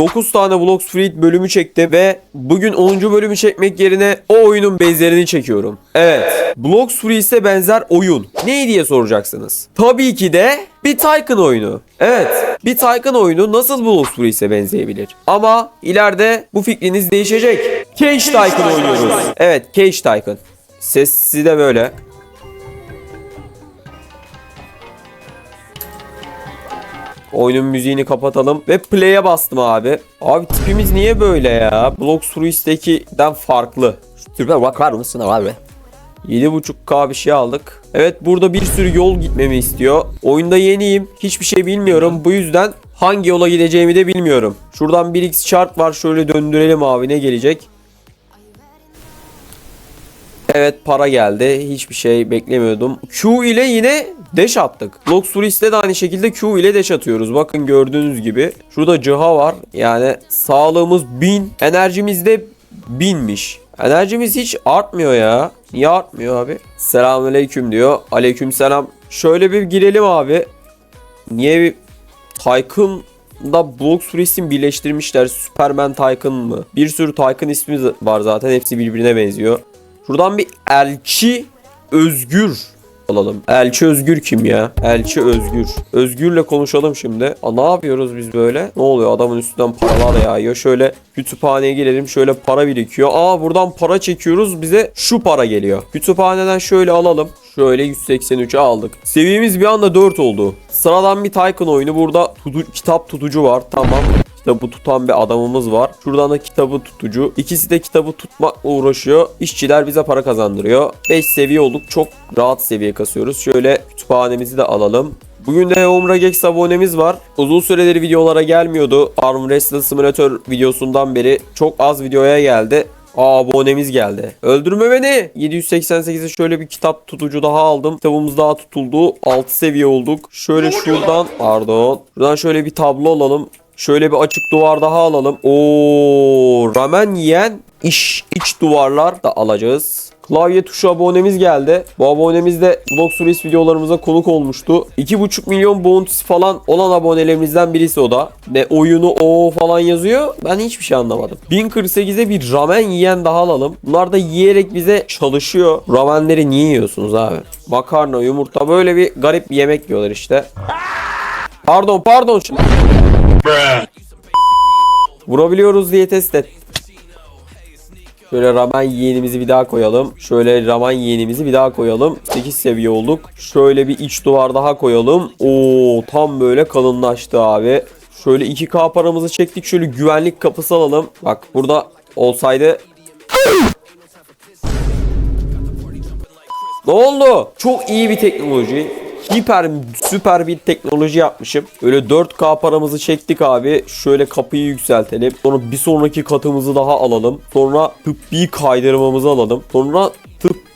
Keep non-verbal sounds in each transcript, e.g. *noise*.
9 tane Blocks Fruit bölümü çektim ve bugün 10. bölümü çekmek yerine o oyunun benzerini çekiyorum. Evet. Blocks Fruit'e benzer oyun. Ne diye soracaksınız? Tabii ki de bir Tycoon oyunu. Evet. Bir Tycoon oyunu nasıl Blocks Fruit'e benzeyebilir? Ama ileride bu fikriniz değişecek. Cage Tycoon oynuyoruz. Evet Cage Tycoon. Sesi de böyle. Oyunun müziğini kapatalım ve play'e bastım abi. Abi tipimiz niye böyle ya? Blocks Fruits'teki'den farklı. Şu tipe bakar mısın abi? 7.5K bir şey aldık. Evet burada bir sürü yol gitmemi istiyor. Oyunda yeniyim. Hiçbir şey bilmiyorum. Bu yüzden hangi yola gideceğimi de bilmiyorum. Şuradan 1x chart var. Şöyle döndürelim abi ne gelecek? Evet para geldi. Hiçbir şey beklemiyordum. Q ile yine dash attık. Blocks Turist'te de aynı şekilde Q ile dash atıyoruz. Bakın gördüğünüz gibi. Şurada cıha var. Yani sağlığımız 1000. Enerjimiz de 1000'miş. Enerjimiz hiç artmıyor ya. Niye artmıyor abi? Selamünaleyküm diyor. Aleykümselam. Şöyle bir girelim abi. Niye bir Tycoon da Blox Turist'in birleştirmişler. Superman Tycoon mı? Bir sürü Tycoon ismi var zaten. Hepsi birbirine benziyor. Şuradan bir Elçi Özgür alalım. Elçi Özgür kim ya? Elçi Özgür. Özgür'le konuşalım şimdi. Aa, ne yapıyoruz biz böyle? Ne oluyor? Adamın üstünden paralar yağıyor. Şöyle kütüphaneye girelim. Şöyle para birikiyor. Aa buradan para çekiyoruz. Bize şu para geliyor. Kütüphaneden şöyle alalım. Şöyle 183'e aldık. Seviyemiz bir anda 4 oldu. Sıradan bir Tycoon oyunu. Burada tutu- kitap tutucu var. Tamam. Kitabı tutan bir adamımız var. Şuradan da kitabı tutucu. İkisi de kitabı tutmakla uğraşıyor. İşçiler bize para kazandırıyor. 5 seviye olduk. Çok rahat seviye kasıyoruz. Şöyle kütüphanemizi de alalım. Bugün de Home Regex abonemiz var. Uzun süredir videolara gelmiyordu. Arm Wrestling Simulator videosundan beri çok az videoya geldi. Aa abonemiz geldi. Öldürme beni. 788'e şöyle bir kitap tutucu daha aldım. Kitabımız daha tutuldu. 6 seviye olduk. Şöyle şuradan pardon. Şuradan şöyle bir tablo alalım. Şöyle bir açık duvar daha alalım. Oo, ramen yiyen iş iç duvarlar da alacağız. Klavye tuşu abonemiz geldi. Bu abonemiz de Vlog Series videolarımıza konuk olmuştu. 2,5 milyon bounty falan olan abonelerimizden birisi o da. Ne oyunu o falan yazıyor. Ben hiçbir şey anlamadım. 1048'e bir ramen yiyen daha alalım. Bunlar da yiyerek bize çalışıyor. Ramenleri niye yiyorsunuz abi? Makarna, yumurta böyle bir garip yemek yiyorlar işte. Pardon pardon. Vurabiliyoruz diye test et. Şöyle ramen yeğenimizi bir daha koyalım. Şöyle ramen yeğenimizi bir daha koyalım. 8 seviye olduk. Şöyle bir iç duvar daha koyalım. Oo tam böyle kalınlaştı abi. Şöyle 2K paramızı çektik. Şöyle güvenlik kapısı alalım. Bak burada olsaydı ne oldu? Çok iyi bir teknoloji. Hiper süper bir teknoloji yapmışım. Böyle 4K paramızı çektik abi. Şöyle kapıyı yükseltelim. Sonra bir sonraki katımızı daha alalım. Sonra tıbbi kaydırmamızı alalım. Sonra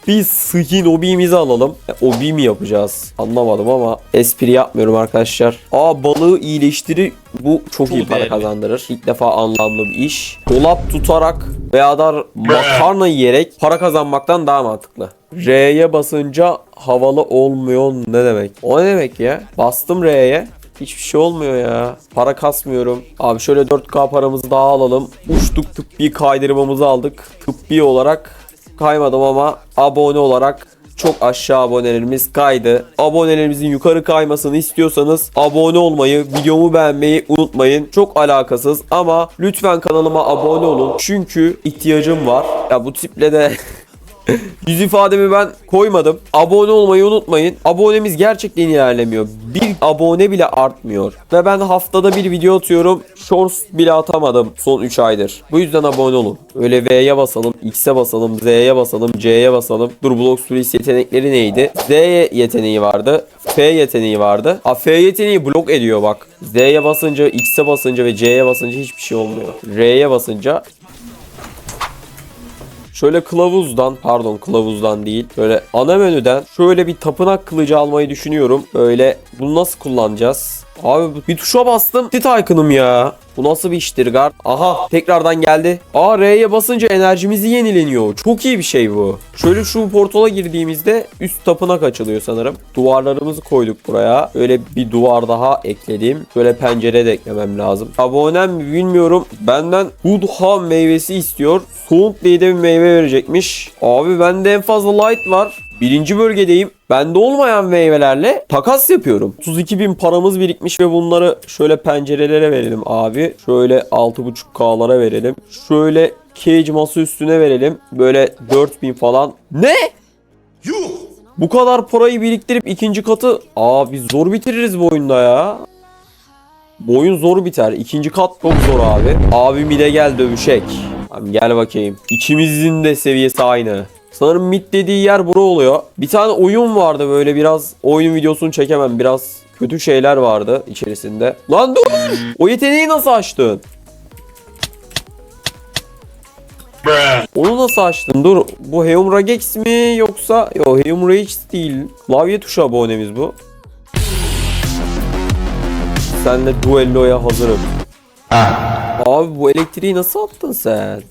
tıbbi skin obimizi alalım. E, obi mi yapacağız? Anlamadım ama espri yapmıyorum arkadaşlar. Aa balığı iyileştirir. Bu çok, iyi para değerli. kazandırır. İlk defa anlamlı bir iş. Dolap tutarak veya da makarna yiyerek para kazanmaktan daha mantıklı. R'ye basınca havalı olmuyor ne demek? O ne demek ya? Bastım R'ye. Hiçbir şey olmuyor ya. Para kasmıyorum. Abi şöyle 4K paramızı daha alalım. Uçtuk tıbbi kaydırmamızı aldık. Tıbbi olarak kaymadım ama abone olarak çok aşağı abonelerimiz kaydı. Abonelerimizin yukarı kaymasını istiyorsanız abone olmayı, videomu beğenmeyi unutmayın. Çok alakasız ama lütfen kanalıma abone olun. Çünkü ihtiyacım var. Ya bu tiple de *laughs* Yüz ifademi ben koymadım. Abone olmayı unutmayın. Abonemiz gerçekten ilerlemiyor. Bir abone bile artmıyor. Ve ben haftada bir video atıyorum. Shorts bile atamadım son 3 aydır. Bu yüzden abone olun. Öyle V'ye basalım, X'e basalım, Z'ye basalım, C'ye basalım. Dur Block Stories yetenekleri neydi? Z yeteneği vardı. F yeteneği vardı. Ha F yeteneği blok ediyor bak. Z'ye basınca, X'e basınca ve C'ye basınca hiçbir şey olmuyor. R'ye basınca Şöyle kılavuzdan pardon kılavuzdan değil böyle ana menüden şöyle bir tapınak kılıcı almayı düşünüyorum. Böyle bunu nasıl kullanacağız? Abi bir tuşa bastım. Tit Tycoon'um ya. Bu nasıl bir iştir gar? Aha tekrardan geldi. Aa R'ye basınca enerjimizi yenileniyor. Çok iyi bir şey bu. Şöyle şu portala girdiğimizde üst tapınak açılıyor sanırım. Duvarlarımızı koyduk buraya. Öyle bir duvar daha ekledim. Şöyle pencere de eklemem lazım. Abonem mi bilmiyorum. Benden Hudha meyvesi istiyor. Soğuk diye de bir meyve verecekmiş. Abi bende en fazla light var. Birinci bölgedeyim. Bende olmayan meyvelerle takas yapıyorum. 32 bin paramız birikmiş ve bunları şöyle pencerelere verelim abi. Şöyle 6.5K'lara verelim. Şöyle cage masa üstüne verelim. Böyle 4000 falan. Ne? Bu kadar parayı biriktirip ikinci katı abi zor bitiririz bu oyunda ya. Bu oyun zor biter. İkinci kat çok zor abi. Abi mide gel dövüşek. Abi gel bakayım. İkimizin de seviyesi aynı. Sanırım mid dediği yer bura oluyor. Bir tane oyun vardı böyle biraz oyun videosunu çekemem. Biraz kötü şeyler vardı içerisinde. Lan dur! O yeteneği nasıl açtın? Onu nasıl açtın? Dur. Bu Heum Ragex mi yoksa? Yok Heum Ragex değil. Klavye tuşu abonemiz bu. Senle duelloya hazırım. Abi bu elektriği nasıl attın sen?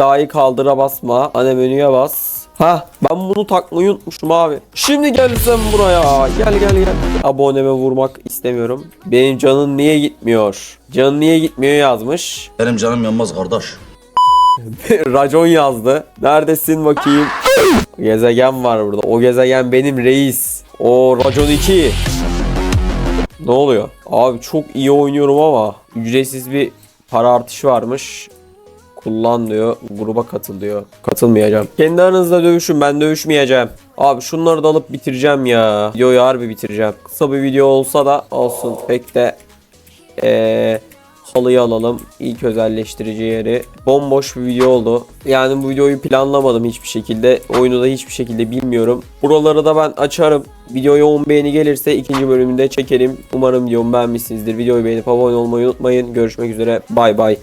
Dahi kaldıra basma. Ana menüye bas. Ha ben bunu takmayı unutmuşum abi. Şimdi gel sen buraya. Gel gel gel. Aboneme vurmak istemiyorum. Benim canın niye gitmiyor? Canın niye gitmiyor yazmış. Benim canım yanmaz kardeş. *laughs* Racon yazdı. Neredesin bakayım? Gezegen var burada. O gezegen benim reis. O Racon 2. Ne oluyor? Abi çok iyi oynuyorum ama ücretsiz bir para artışı varmış. Kullan diyor. Gruba katıl diyor. Katılmayacağım. Kendi aranızda dövüşün ben dövüşmeyeceğim. Abi şunları da alıp bitireceğim ya. Videoyu harbi bitireceğim. Kısa bir video olsa da olsun. Pek de eee halıyı alalım. İlk özelleştirici yeri. Bomboş bir video oldu. Yani bu videoyu planlamadım hiçbir şekilde. Oyunu da hiçbir şekilde bilmiyorum. Buraları da ben açarım. Videoya 10 beğeni gelirse ikinci bölümünde çekerim. Umarım videomu beğenmişsinizdir. Videoyu beğenip abone olmayı unutmayın. Görüşmek üzere. Bay bay.